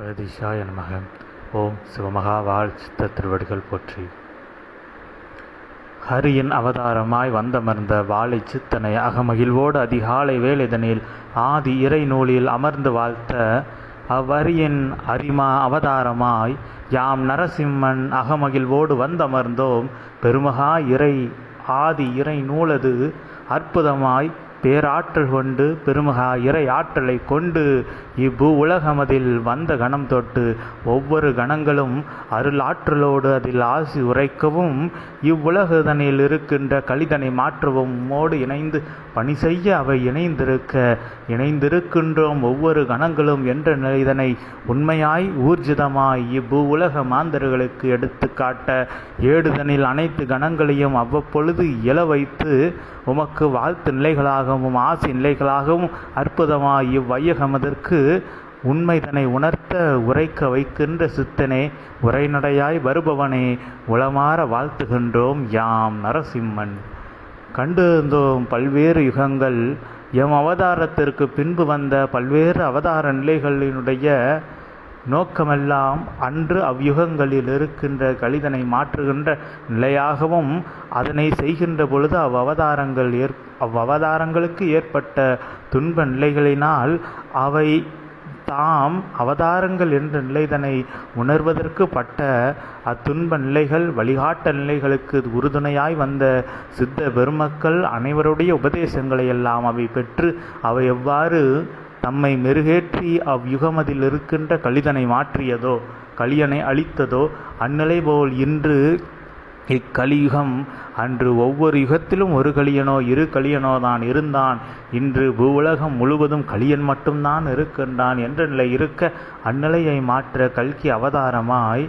பகதிஷா என் மகன் ஓம் சிவமகா வாழ் சித்த திருவடிகள் போற்றி. ஹரியின் அவதாரமாய் வந்தமர்ந்த வாழை சித்தனை அகமகிழ்வோடு அதிகாலை வேலைதனில் ஆதி இறை நூலில் அமர்ந்து வாழ்த்த அவ்வரியின் அரிமா அவதாரமாய் யாம் நரசிம்மன் அகமகிழ்வோடு வந்தமர்ந்தோம். பெருமகா இறை ஆதி இறை நூலது அற்புதமாய் பேராற்றல் கொண்டு பெருமகா இறை ஆற்றலை கொண்டு இவ்வு உலகமதில் வந்த கணம் தொட்டு ஒவ்வொரு கணங்களும் அருளாற்றலோடு அதில் ஆசி உரைக்கவும் இவ்வுலகதனில் இருக்கின்ற கலிதனை மாற்றவும். உம்மோடு இணைந்து பணி செய்ய அவை இணைந்திருக்க இணைந்திருக்கின்றோம். ஒவ்வொரு கணங்களும் என்ற இதனை உண்மையாய் ஊர்ஜிதமாய் இவ்வு உலக மாந்தர்களுக்கு எடுத்துக்காட்ட ஏடுதனில் அனைத்து கணங்களையும் அவ்வப்பொழுது இயல வைத்து உமக்கு வாழ்த்து நிலைகளாகவும் ஆசி நிலைகளாகவும் அற்புதமாய் இவ்வையகமதற்கு உண்மைதனை உணர்த்த உரைக்க வைக்கின்ற சித்தனே உரைநடையாய் வருபவனே உளமாற வாழ்த்துகின்றோம் யாம் நரசிம்மன். கண்டிருந்தோம் பல்வேறு யுகங்கள் எம் அவதாரத்திற்கு பின்பு வந்த பல்வேறு அவதார நிலைகளினுடைய நோக்கமெல்லாம் அன்று அவ்யுகங்களில் இருக்கின்ற கலிதனை மாற்றுகின்ற நிலையாகவும் அதனை செய்கின்ற பொழுது அவ்வவதாரங்கள் ஏற் அவ்வவதாரங்களுக்கு ஏற்பட்ட துன்ப நிலைகளினால் அவை தாம் அவதாரங்கள் என்ற நிலைதனை உணர்வதற்கு பட்ட அத்துன்ப நிலைகள் வழிகாட்ட நிலைகளுக்கு உறுதுணையாய் வந்த சித்த பெருமக்கள் அனைவருடைய உபதேசங்களை எல்லாம் அவை பெற்று அவை எவ்வாறு தம்மை மெருகேற்றி அவ்யுகமதில் இருக்கின்ற கலிதனை மாற்றியதோ கலியனை அழித்ததோ அந்நிலை போல் இன்று இக்கலியுகம் அன்று ஒவ்வொரு யுகத்திலும் ஒரு கலியனோ இரு கலியனோ தான் இருந்தான். இன்று பூவுலகம் முழுவதும் கலியன் மட்டும்தான் இருக்கின்றான் என்ற நிலை இருக்க அந்நிலையை மாற்ற கல்கி அவதாரமாய்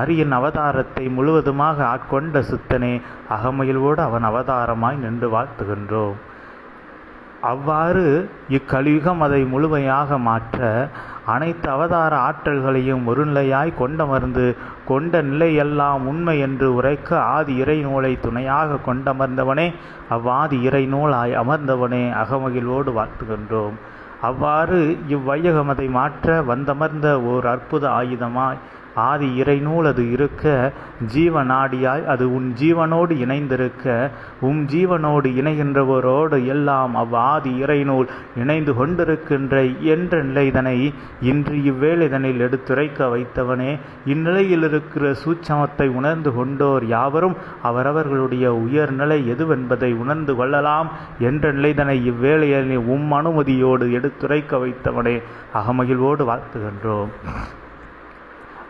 அரியன் அவதாரத்தை முழுவதுமாக ஆட்கொண்ட சித்தனே அகமகிழ்வோடு அவன் அவதாரமாய் நின்று வாழ்த்துகின்றோம். அவ்வாறு இக்கலியுகம் அதை முழுமையாக மாற்ற அனைத்து அவதார ஆற்றல்களையும் ஒருநிலையாய் கொண்டமர்ந்து கொண்ட நிலையெல்லாம் உண்மை என்று உரைக்க ஆதி இறை நூலை துணையாக கொண்டமர்ந்தவனே அவ்வாதி இறை நூலாய் அமர்ந்தவனே அகமகிழ்வோடு வாழ்த்துகின்றோம். அவ்வாறு இவ்வையகமதை மாற்ற வந்தமர்ந்த ஓர் அற்புத ஆயுதமாய் ஆதி இறைநூல் அது இருக்க ஜீவநாடியாய் அது உன் ஜீவனோடு இணைந்திருக்க உம் ஜீவனோடு இணைகின்றவரோடு எல்லாம் அவ் ஆதி இறைநூல் இணைந்து கொண்டிருக்கின்ற என்ற நிலைதனை இன்று இவ்வேளைதனில் எடுத்துரைக்க வைத்தவனே இந்நிலையில் இருக்கிற சூட்சமத்தை உணர்ந்து கொண்டோர் யாவரும் அவரவர்களுடைய உயர்நிலை எதுவென்பதை உணர்ந்து கொள்ளலாம் என்ற நிலைதனை இவ்வேளையனை உம் அனுமதியோடு எடுத்துரைக்க வைத்தவனே அகமகிழ்வோடு வாழ்த்துகின்றோம்.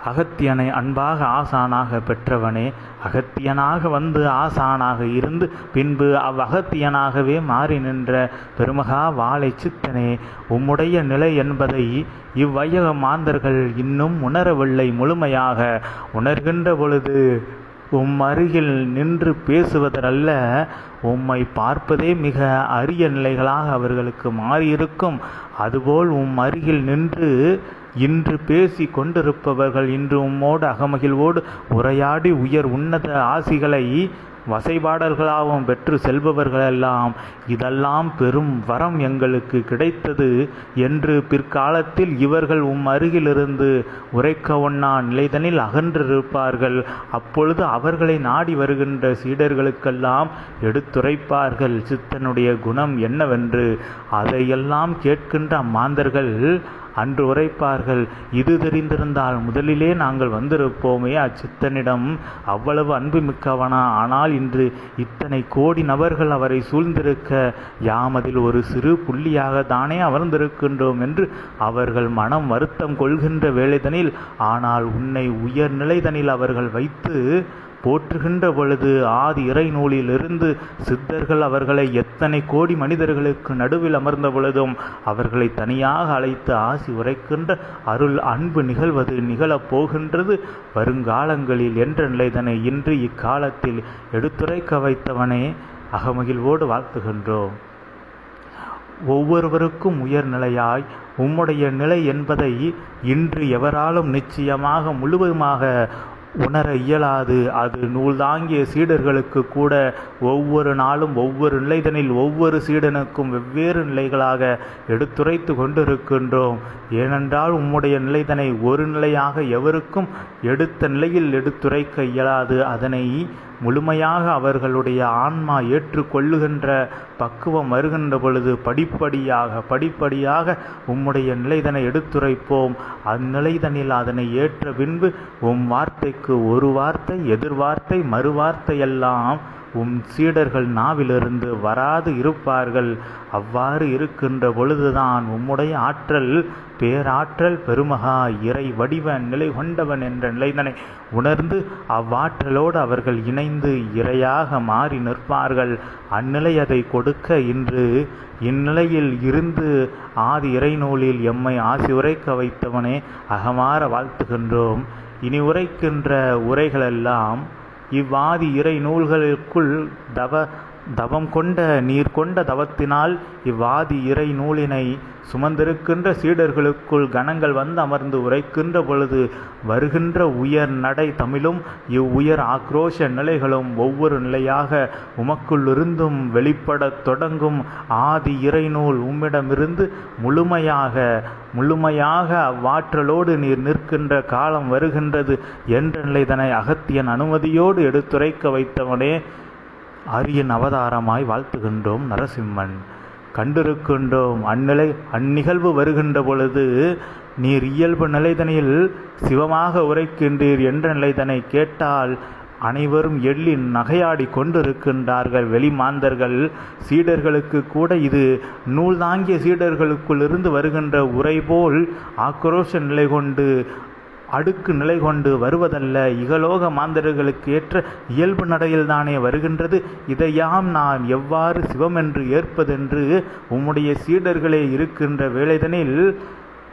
அகத்தியனை அன்பாக ஆசானாக பெற்றவனே அகத்தியனாக வந்து ஆசானாக இருந்து பின்பு அவ்வகத்தியனாகவே மாறி நின்ற பெருமகா வாழை சித்தனே உம்முடைய நிலை என்பதை இவ்வையக மாந்தர்கள் இன்னும் உணரவில்லை முழுமையாக. உணர்கின்ற பொழுது உம் அருகில் நின்று பேசுவதல்ல உம்மை பார்ப்பதே மிக அரிய நிலைகளாக அவர்களுக்கு மாறியிருக்கும். அதுபோல் உம் அருகில் நின்று இன்று பேசி கொண்டிருப்பவர்கள் இன்று உம்மோடு அகமகிழ்வோடு உரையாடி உயர் உன்னத ஆசிகளை வசைபாடல்களாகவும் பெற்று செல்பவர்களெல்லாம் இதெல்லாம் பெரும் வரம் எங்களுக்கு கிடைத்தது என்று பிற்காலத்தில் இவர்கள் உம் அருகிலிருந்து உரைக்க ஒண்ணா நிலைதனில் அகன்றிருப்பார்கள். அப்பொழுது அவர்களை நாடி வருகின்ற சீடர்களுக்கெல்லாம் எடுத்து துரைப்பார்கள் சித்தனுடைய குணம் என்னவென்று அதையெல்லாம் கேட்கின்ற அம்மாந்தர்கள் அன்று உரைப்பார்கள். இது தெரிந்திருந்தால் முதலிலே நாங்கள் வந்திருப்போமே அச்சித்தனிடம். அவ்வளவு அன்பு மிக்கவனா ஆனால் இன்று இத்தனை கோடி நபர்கள் அவரை சூழ்ந்திருக்க யாமதில் ஒரு சிறு புள்ளியாக தானே அமர்ந்திருக்கின்றோம் என்று அவர்கள் மனம் வருத்தம் கொள்கின்ற வேலைதனில் ஆனால் உன்னை உயர்நிலைதனில் அவர்கள் வைத்து போற்றுகின்ற பொழுது ஆதி இறை நூலிலிருந்து சித்தர்கள் அவர்களை எத்தனை கோடி மனிதர்களுக்கு நடுவில் அமர்ந்த பொழுதும் அவர்களை தனியாக அழைத்து ஆசி உரைக்கின்ற அருள் அன்பு நிகழ்வது நிகழப் போகின்றது. வருங்காலங்களில் என்ற நிலைதனை இன்று இக்காலத்தில் எடுத்துரைக்க வைத்தவனே அகமகிழ்வோடு வாழ்த்துகின்றோம். ஒவ்வொருவருக்கும் உயர்நிலையாய் உம்முடைய நிலை என்பதை இன்று எவராலும் நிச்சயமாக முழுவதுமாக உணர இயலாது. அது நூல் தாங்கிய சீடர்களுக்கு கூட ஒவ்வொரு நாளும் ஒவ்வொரு நிலைதனில் ஒவ்வொரு சீடனுக்கும் வெவ்வேறு நிலைகளாக எடுத்துரைத்து கொண்டிருக்கின்றோம். ஏனென்றால் உம்முடைய நிலைதனை ஒரு நிலையாக எவருக்கும் எடுத்த நிலையில் எடுத்துரைக்க இயலாது. அதனை முழுமையாக அவர்களுடைய ஆன்மா ஏற்றுக்கொள்ளுகின்ற பக்குவம் வருகின்ற பொழுது படிப்படியாக படிப்படியாக உம்முடைய நிலைதனை எடுத்துரைப்போம். அந்நிலைதனில் அதனை ஏற்ற பின்பு உம் வார்த்தைக்கு ஒரு வார்த்தை எதிர்வார்த்தை மறுவார்த்தை எல்லாம் உம் சீடர்கள் நாவிலிருந்து வராது இருப்பார்கள். அவ்வாறு இருக்கின்ற பொழுதுதான் உம்முடைய ஆற்றல் பேராற்றல் பெருமகா இறை வடிவன் நிலை கொண்டவன் என்ற நிலைதனை உணர்ந்து அவ்வாற்றலோடு அவர்கள் இணைந்து இறையாக மாறி நிற்பார்கள். அந்நிலை அதை கொடுக்க இன்று இந்நிலையில் இருந்து ஆதி இறைநூலில் எம்மை ஆசி உரைக்க வைத்தவனே அகமாற வாழ்த்துகின்றோம். இனி உரைக்கின்ற உரைகளெல்லாம் இவ்வாதி இறை நூல்களுக்குள் தவ தவம் கொண்ட நீர் கொண்ட தவத்தினால் இவ்வாதி இறை நூலினை சுமந்திருக்கின்ற சீடர்களுக்குள் கணங்கள் வந்து அமர்ந்து உரைக்கின்ற பொழுது வருகின்ற உயர் நடை தமிழும் இவ்வுயர் ஆக்ரோஷ நிலைகளும் ஒவ்வொரு நிலையாக உமக்குள்ளிருந்தும் வெளிப்படத் தொடங்கும். ஆதி இறைநூல் உம்மிடமிருந்து முழுமையாக முழுமையாக அவ்வாற்றலோடு நீர் நிற்கின்ற காலம் வருகின்றது என்ற நிலைதனை அகத்தியன் அனுமதியோடு எடுத்துரைக்க வைத்தவனே. அரியன் அவதாரமாய் வாழ்த்துகின்றோம் நரசிம்மன். கண்டிருக்கின்றோம் அந்நிலை அந்நிகழ்வு வருகின்ற பொழுது நீர் இயல்பு நிலைதனையில் சிவமாக உரைக்கின்றீர் என்ற நிலைதனை கேட்டால் அனைவரும் எள்ளி நகையாடி கொண்டிருக்கின்றார்கள் வெளிமாந்தர்கள் சீடர்களுக்கு கூட இது நூல் தாங்கிய சீடர்களுக்குள் இருந்து வருகின்ற உரை போல் ஆக்ரோஷ நிலை கொண்டு அடுக்கு நிலை கொண்டு வருவதல்ல. இகலோக மாந்தர்களுக்கு ஏற்ற இயல்பு நடையில்தானே வருகின்றது. இதையாம் நான் எவ்வாறு சிவமென்று ஏற்பதென்று உம்முடைய சீடர்களே இருக்கின்ற வேளைதனில்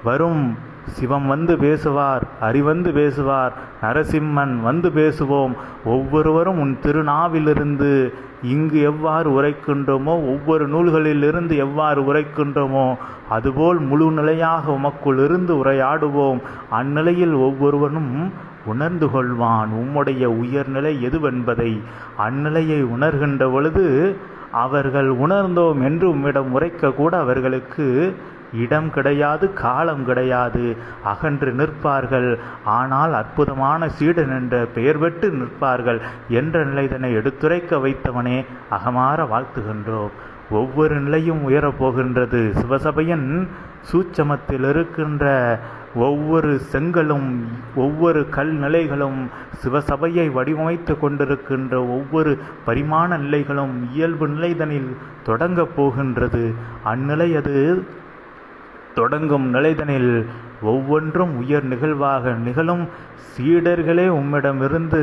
வரும் சிவம் வந்து பேசுவார் அறிவந்து பேசுவார் நரசிம்மன் வந்து பேசுவோம். ஒவ்வொருவரும் உன் திருநாவிலிருந்து இங்கு எவ்வாறு உரைக்கின்றோமோ ஒவ்வொரு நூல்களிலிருந்து எவ்வாறு உரைக்கின்றோமோ அதுபோல் முழு நிலையாக உமக்குள் இருந்து உரையாடுவோம். அந்நிலையில் ஒவ்வொருவனும் உணர்ந்து கொள்வான் உம்முடைய உயர்நிலை எதுவென்பதை. அந்நிலையை உணர்கின்ற பொழுது அவர்கள் உணர்ந்தோம் என்று உம்மிடம் உரைக்க கூட அவர்களுக்கு இடம் கிடையாது காலம் கிடையாது. அகன்று நிற்பார்கள். ஆனால் அற்புதமான சீடன் என்ற பெயர் பெற்று நிற்பார்கள் என்ற நிலைதனை எடுத்துரைக்க வைத்தவனே அகமாற வாழ்த்துகின்றோம். ஒவ்வொரு நிலையும் உயரப்போகின்றது. சிவசபையின் சூட்சமத்தில் இருக்கின்ற ஒவ்வொரு செங்கலும் ஒவ்வொரு கல் நிலைகளும் சிவசபையை வடிவமைத்து கொண்டிருக்கின்ற ஒவ்வொரு பரிமாண நிலைகளும் இயல்பு நிலைதனில் தொடங்கப் போகின்றது. அந்நிலை அது தொடங்கும் நிலைதனில் ஒவ்வொன்றும் உயர் நிகழ்வாக நிகழும் சீடர்களே உம்மிடமிருந்து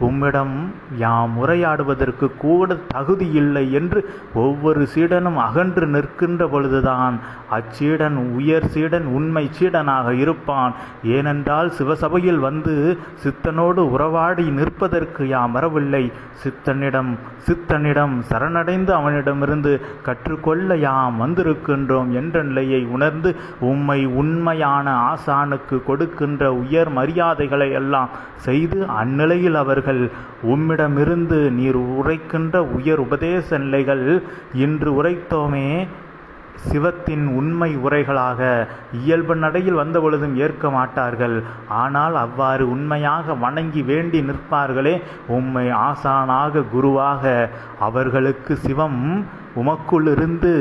உம்மிடம் யாம் உரையாடுவதற்கு கூட தகுதி இல்லை என்று ஒவ்வொரு சீடனும் அகன்று நிற்கின்ற பொழுதுதான் அச்சீடன் உயர் சீடன் உண்மை சீடனாக இருப்பான். ஏனென்றால் சிவசபையில் வந்து சித்தனோடு உறவாடி நிற்பதற்கு யாம் வரவில்லை. சித்தனிடம் சித்தனிடம் சரணடைந்து அவனிடமிருந்து கற்றுக்கொள்ள யாம் வந்திருக்கின்றோம் என்ற நிலையை உணர்ந்து உம்மை உண்மையான ஆசானுக்கு கொடுக்கின்ற உயர் மரியாதைகளை எல்லாம் செய்து அந்நிலையில் அவர் அவர்கள் உம்மிடமிருந்து நீர் உரைக்கின்ற உயர் உபதேச நிலைகள் இன்று உரைத்தோமே சிவத்தின் உண்மை உரைகளாக. இயல்பு நடையில் வந்தபொழுதும் ஏற்க மாட்டார்கள். ஆனால் அவ்வாறு உண்மையாக வணங்கி வேண்டி நிற்பார்களே உம்மை ஆசானாக குருவாக. அவர்களுக்கு சிவம் உமக்குள்ளிருந்து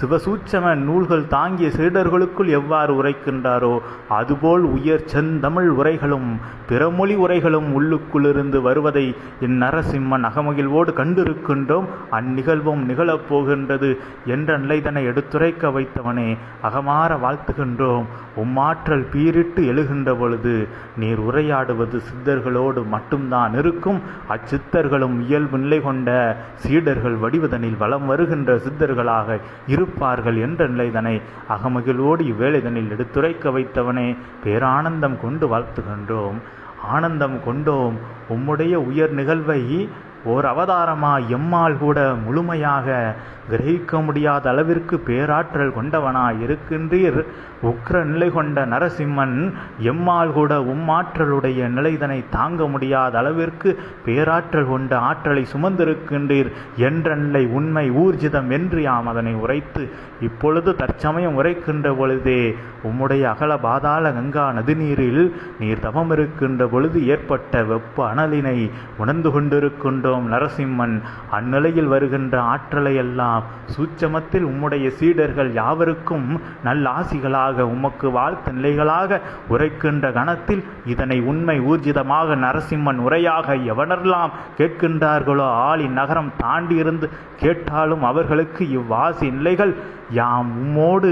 சிவசூட்சம நூல்கள் தாங்கிய சீடர்களுக்குள் எவ்வாறு உரைக்கின்றாரோ அதுபோல் உயர் செந்தமிழ் உரைகளும் பிறமொழி உரைகளும் உள்ளுக்குள்ளிருந்து வருவதை இந்நரசிம்மன் அகமகிழ்வோடு கண்டிருக்கின்றோம். அந்நிகழ்வும் நிகழப்போகின்றது என்ற நிலைதனை எடுத்துரைக்க வைத்தவனே அகமாற வாழ்த்துகின்றோம். உம்மாற்றல் பீரிட்டு எழுகின்ற பொழுது நீர் உரையாடுவது சித்தர்களோடு மட்டும்தான் இருக்கும். அச்சித்தர்களும் இயல்பு நிலை கொண்ட சீடர்கள் வடிவதனில் வலம் வருகின்ற சித்தர்களாக இருப்பார்கள் என்ற நிலைதனை அகமகிழ்வோடு இவ்வேளைதனில் எடுத்துரைக்க வைத்தவனே பேரானந்தம் கொண்டு வாழ்த்துகின்றோம். ஆனந்தம் கொண்டோம். உம்முடைய உயர் நிகழ்வை ஓர் அவதாரமாய் எம்மால் கூட முழுமையாக கிரகிக்க முடியாத அளவிற்கு பேராற்றல் கொண்டவனாய் இருக்கின்றீர் உக்ர நிலை கொண்ட நரசிம்மன் எம்மால் கூட உம்மாற்றலுடைய நிலைதனை தாங்க முடியாத அளவிற்கு பேராற்றல் கொண்ட ஆற்றலை சுமந்திருக்கின்றீர் என்ற நிலை உண்மை ஊர்ஜிதம் என்று யாம் அதனை உரைத்து இப்பொழுது தற்சமயம் உரைக்கின்ற பொழுதே உம்முடைய அகல பாதாள கங்கா நதிநீரில் நீர் தவம் இருக்கின்ற பொழுது ஏற்பட்ட வெப்ப அனலினை உணர்ந்து கொண்டிருக்கின்றோம் நரசிம்மன். அந்நிலையில் வருகின்ற ஆற்றலை எல்லாம் சூட்சமத்தில் உம்முடைய சீடர்கள் யாவருக்கும் நல்லாசிகளாக உமக்கு வாழ்த்து நிலைகளாக உரைக்கின்ற கணத்தில் இதனை உண்மை ஊர்ஜிதமாக நரசிம்மன் உரையாக எவனெல்லாம் கேட்கின்றார்களோ ஆளி நகரம் தாண்டி இருந்து கேட்டாலும் அவர்களுக்கு இவ்வாசி நிலைகள் யாம் உம்மோடு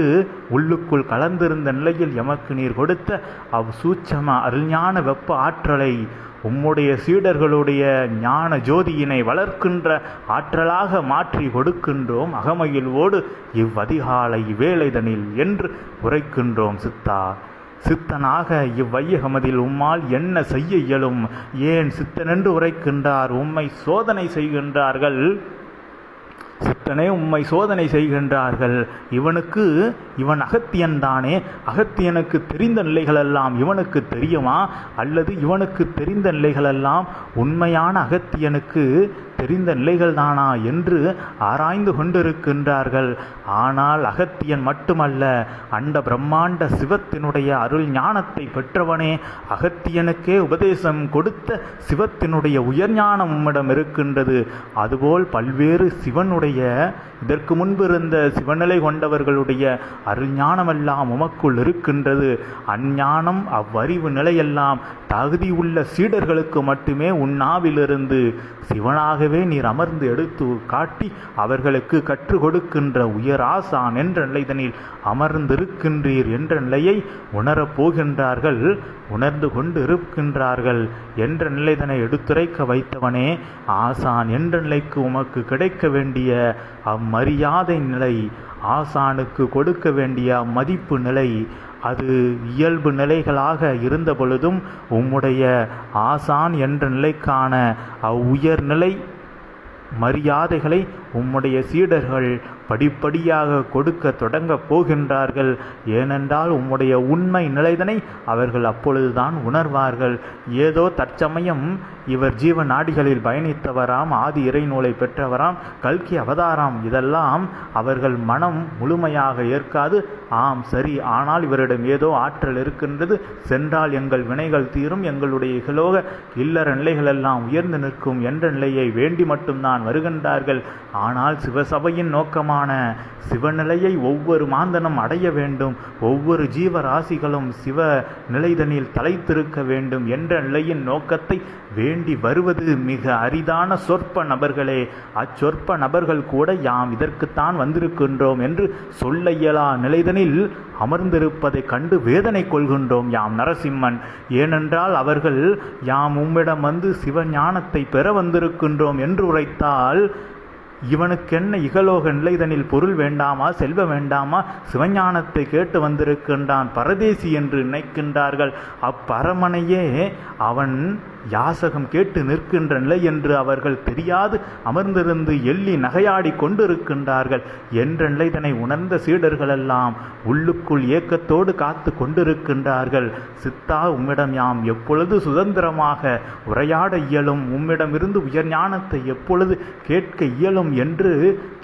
உள்ளுக்குள் கலந்திருந்த நிலையில் எமக்கு நீர் கொடுத்த அவ் சூட்சம அருள்ஞான வெப்ப ஆற்றலை உம்முடைய சீடர்களுடைய ஞான ஜோதியினை வளர்க்கின்ற ஆற்றலாக மாற்றி கொடுக்கின்றோம். அகமகிழ்வோடு இவ்வதிகாலை வேலைதனில் என்று உரைக்கின்றோம் சித்தா. சித்தனாக இவ்வையகமதில் உம்மால் என்ன செய்ய இயலும்? ஏன் சித்தனென்று உரைக்கின்றார்? உம்மை சோதனை செய்கின்றார்கள். சித்தனே உம்மை சோதனை செய்கின்றார்கள். இவனுக்கு இவன் அகத்தியன் தானே. அகத்தியனுக்கு தெரிந்த நிலைகளெல்லாம் இவனுக்கு தெரியுமா? அல்லது இவனுக்கு தெரிந்த நிலைகளெல்லாம் உண்மையான அகத்தியனுக்கு தெரிந்த நிலைகள் தானா என்று ஆராய்ந்து கொண்டிருக்கின்றார்கள். ஆனால் அகத்தியன் மட்டுமல்ல அண்ட பிரம்மாண்ட சிவத்தினுடைய அருள் ஞானத்தை பெற்றவனே அகத்தியனுக்கே உபதேசம் கொடுத்த சிவத்தினுடைய உயர் ஞானம் உம்மிடம் இருக்கின்றது. அதுபோல் பல்வேறு சிவனுடைய இதற்கு முன்பு இருந்த சிவநிலை கொண்டவர்களுடைய அருள்ஞானமெல்லாம் உமக்குள் இருக்கின்றது. அஞ்ஞானம் அவ்வறிவு நிலையெல்லாம் தகுதி உள்ள சீடர்களுக்கு மட்டுமே உன்னாவிலிருந்து சிவனாகவே நீர் அமர்ந்து எடுத்து காட்டி அவர்களுக்கு கற்றுக் கொடுக்கின்ற உயர் ஆசான் என்ற நிலைதனில் அமர்ந்திருக்கின்றீர் என்ற நிலையை உணரப் போகின்றார்கள் உணர்ந்து கொண்டு இருக்கின்றார்கள் என்ற நிலைதனை எடுத்துரைக்க வைத்தவனே ஆசான் என்ற நிலைக்கு உமக்கு கிடைக்க வேண்டிய அம்மரியாதை நிலை ஆசானுக்கு கொடுக்க வேண்டிய மதிப்பு நிலை அது இயல்பு நிலைகளாக இருந்த பொழுதும் உம்முடைய ஆசான் என்ற நிலைக்கான அவ்வுயர்நிலை மரியாதைகளை உம்முடைய சீடர்கள் படிப்படியாக கொடுக்க தொடங்கப் போகின்றார்கள். ஏனென்றால் உம்முடைய உண்மை நிலைதனை அவர்கள் அப்பொழுதுதான் உணர்வார்கள். ஏதோ தற்சமயம் இவர் ஜீவ நாடிகளில் பயணித்தவராம் ஆதி இறைநூலை பெற்றவராம் கல்கி அவதாராம் இதெல்லாம் அவர்கள் மனம் முழுமையாக ஏற்காது. ஆம் சரி ஆனால் இவரிடம் ஏதோ ஆற்றல் இருக்கின்றது. சென்றால் எங்கள் வினைகள் தீரும் எங்களுடைய இகலோக இல்லற நிலைகளெல்லாம் உயர்ந்து நிற்கும் என்ற நிலையை வேண்டி மட்டும்தான் வருகின்றார்கள். ஆனால் சிவசபையின் நோக்கமாக நோக்கமான சிவநிலையை ஒவ்வொரு மாந்தனும் அடைய வேண்டும். ஒவ்வொரு ஜீவராசிகளும் சிவ நிலைதனில் தலைத்திருக்க வேண்டும் என்ற நிலையின் நோக்கத்தை வேண்டி வருவது மிக அரிதான சொற்ப நபர்களே. அச்சொற்ப நபர்கள் கூட யாம் இதற்குத்தான் வந்திருக்கின்றோம் என்று சொல்ல இயலா நிலைதனில் அமர்ந்திருப்பதைக் கண்டு வேதனை கொள்கின்றோம் யாம் நரசிம்மன். ஏனென்றால் அவர்கள் யாம் உம்மிடம் வந்து சிவஞானத்தை பெற வந்திருக்கின்றோம் என்று உரைத்தால் இவனுக்கென்ன இகலோக நிலைதனில் பொருள் வேண்டாமா செல்வ வேண்டாமா? சிவஞானத்தை கேட்டு வந்திருக்கின்றான் பரதேசி என்று நினைக்கின்றார்கள். அப்பரமனையே அவன் யாசகம் கேட்டு நிற்கின்ற நிலை என்று அவர்கள் தெரியாது. அமர்ந்திருந்து எள்ளி நகையாடி கொண்டிருக்கின்றார்கள். என்ற நிலைதனை உணர்ந்த சீடர்களெல்லாம் உள்ளுக்குள் ஏக்கத்தோடு காத்து கொண்டிருக்கின்றார்கள். சித்தா உம்மிடம் யாம் எப்பொழுது சுதந்திரமாக உரையாட இயலும்? உம்மிடமிருந்து உயர் ஞானத்தை எப்பொழுது கேட்க இயலும் என்று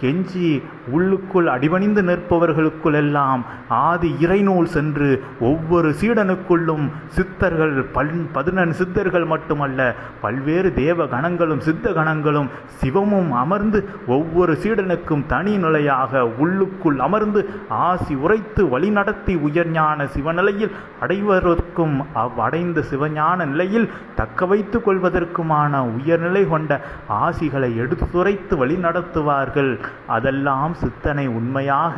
கெஞ்சி உள்ளுக்குள் அடிபணிந்து நிற்பவர்களுக்குள்ளெல்லாம் ஆதி இறைநூல் சென்று ஒவ்வொரு சீடனுக்குள்ளும் சித்தர்கள் பல் பதினெண் சித்தர்கள் மட்டுமல்ல பல்வேறு தேவ கணங்களும் சித்த கணங்களும் சிவமும் அமர்ந்து ஒவ்வொரு சீடனுக்கும் தனி நிலையாக உள்ளுக்குள் அமர்ந்து ஆசி உரைத்து வழிநடத்தி உயர்ஞான சிவநிலையில் அடைவதற்கும் அவ்வடைந்த சிவஞான நிலையில் தக்க வைத்துக் கொள்வதற்குமான உயர்நிலை கொண்ட ஆசிகளை எடுத்துரைத்து வழி நடத்துவார்கள் அதெல்லாம் சித்தனை உண்மையாக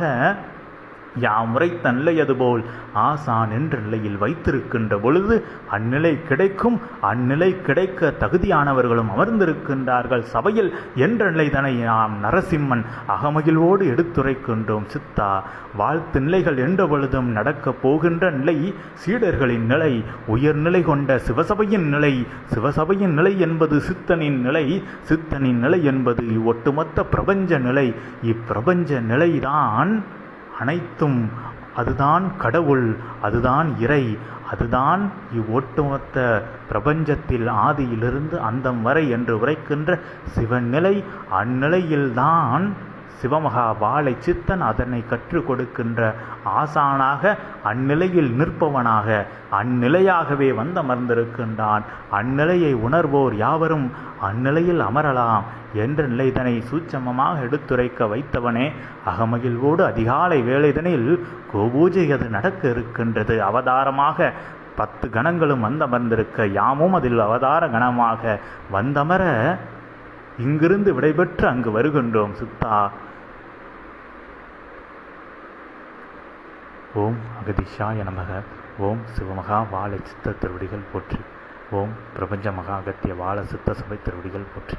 யாம் உரைத்த நிலையது போல் ஆசான் என்ற நிலையில் வைத்திருக்கின்ற பொழுது அந்நிலை கிடைக்கும் அந்நிலை கிடைக்க தகுதியானவர்களும் அமர்ந்திருக்கின்றார்கள். சபையில் என்ற நிலைதனை நாம் நரசிம்மன் அகமகிழ்வோடு எடுத்துரைக்கின்றோம். சித்தா வாழ்த்து நிலைகள் என்ற பொழுதும் நடக்கப் போகின்ற நிலை சீடர்களின் நிலை உயர்நிலை கொண்ட சிவசபையின் நிலை சிவசபையின் நிலை என்பது சித்தனின் நிலை சித்தனின் நிலை என்பது ஒட்டுமொத்த பிரபஞ்ச நிலை. இப்பிரபஞ்ச நிலைதான் அனைத்தும் அதுதான் கடவுள் அதுதான் இறை அதுதான் இவ்வொட்டுமொத்த பிரபஞ்சத்தில் ஆதியிலிருந்து அந்தம் வரை என்று உரைக்கின்ற சிவநிலை அந்நிலையில்தான் சிவமகா வாழை சித்தன் அதனை கற்றுக் கொடுக்கின்ற ஆசானாக அந்நிலையில் நிற்பவனாக அந்நிலையாகவே வந்தமர்ந்திருக்கின்றான். அந்நிலையை உணர்வோர் யாவரும் அந்நிலையில் அமரலாம் என்ற நிலைதனை சூட்சமமாக எடுத்துரைக்க வைத்தவனே அகமகிழ்வோடு அதிகாலை வேலைதனில் கோபூஜை அது நடக்க இருக்கின்றது. அவதாரமாக பத்து கணங்களும் வந்தமர்ந்திருக்க யாமும் அதில் அவதார கணமாக வந்தமர இங்கிருந்து விடைபெற்று அங்கு வருகின்றோம் சித்தா. ஓம் அகதிஷாய நமக. ஓம் சிவமகா வாழை சித்த திருவடிகள் போற்றி. ஓம் பிரபஞ்ச மகா அகத்திய வாழ சித்த சபை திருவடிகள் போற்றி.